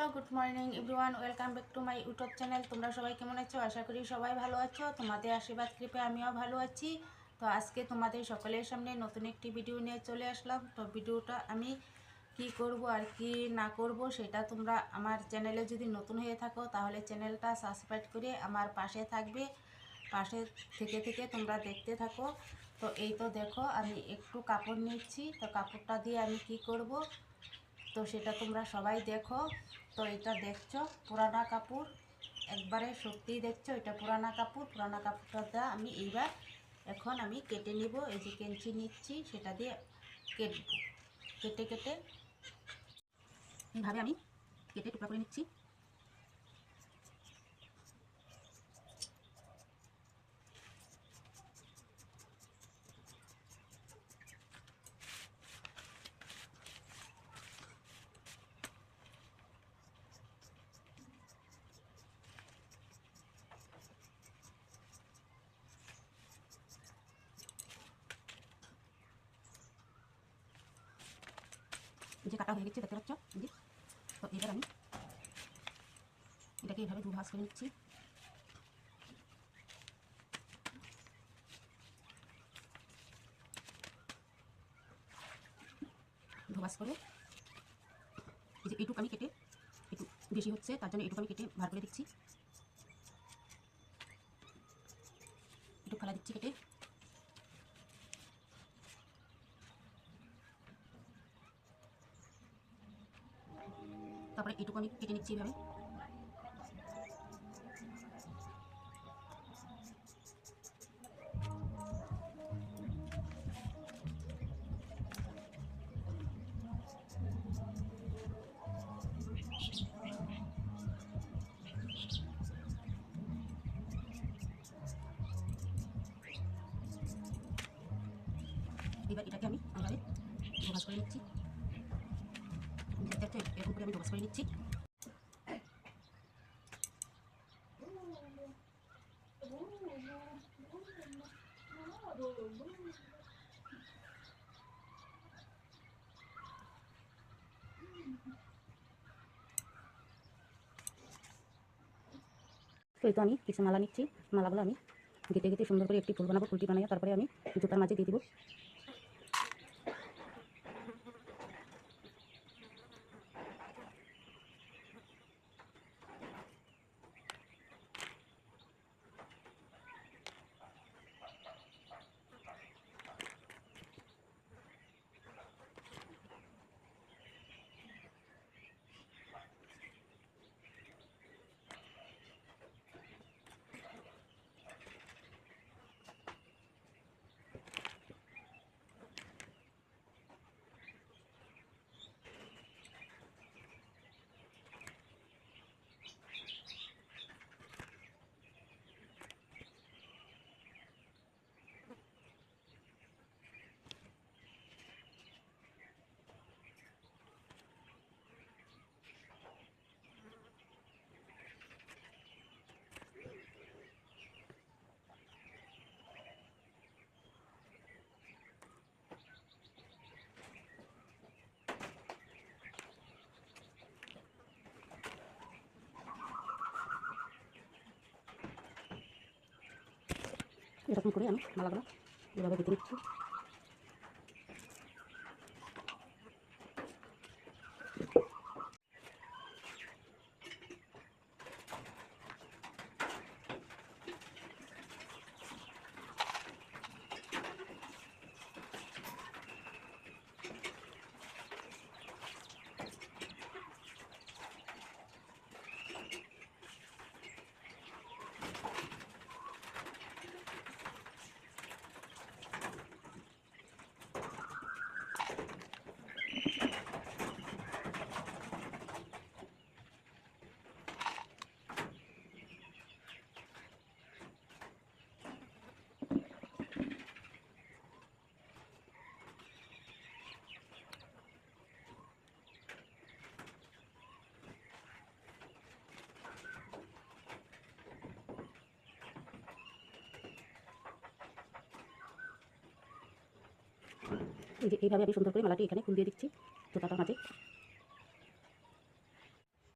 Hello, good morning everyone, welcome back to my YouTube channel. তোমরা সবাই কেমন আছো? আশা করি সবাই ভালো আছো। তোমাদের আশীর্বাদ, কৃপে, আমিও ভালো আছি। তো আজকে তোমাদের সকলের সামনে নতুন একটি ভিডিও নিয়ে চলে আসলাম। তো ভিডিওটা আমি কি করব আর কি না করব সেটা তোমরা আমার চ্যানেলে যদি নতুন হয়ে থাকো, তাহলে চ্যানেলটা সাবস্ক্রাইব করে আমার পাশে থাকবে। পাশে থেকে থেকে তোমরা দেখতে থাকো। তো এই তো দেখো, আমি একটু কাপড় নিচ্ছি। তো কাপড়টা দিয়ে আমি কি করব? তো সেটা তোমরা সবাই দেখো। তো এটা দেখছ, পুরানা কাপড়। একবারে সত্যিই দেখছ, এটা পুরানা কাপড়। পুরানা কাপড়টা আমি এইবার এখন আমি কেটে নিব। এই যে কেঞ্চি নিচ্ছি, সেটা দিয়ে কেটব। কেটে কেটে এইভাবে আমি কেটে টুকরা করে নিচ্ছি। যে কাটা হয়ে গেছে দেখতে পাচ্ছ? যে। তো এবার আমি এটাকে এইভাবে দু ভাঁজ করে নিচ্ছি। ধোবাস করে এই যে এইটুকু আমি কেটে একটু বেশি হচ্ছে, তার জন্য এইটুকু আমি কেটে ভার করে দিচ্ছি। একটু ফেলা দিচ্ছি কেটে। তারপরে এটুকু আমি কেটে নিচ্ছি এইভাবে এবার এটাকে আমি এইভাবে ধোবাস করে নিচ্ছি। করে আমি ধোবাস করে নিচ্ছি তো এই তো আমি কিছু মালা নিচ্ছি মালাগুলো আমি গেটে গেটে সুন্দর করে একটি ফুল বানাবো ফুলটি বানিয়ে তারপরে আমি জুতার মাঝে দিয়ে দিব এরকম করে আমি মালাগুলো এভাবে কেটে নিচ্ছি। যে এইভাবে আমি সুন্দর করে মালাটি এখানে ফুল দিয়ে দিচ্ছি জোতাটার মাঝে।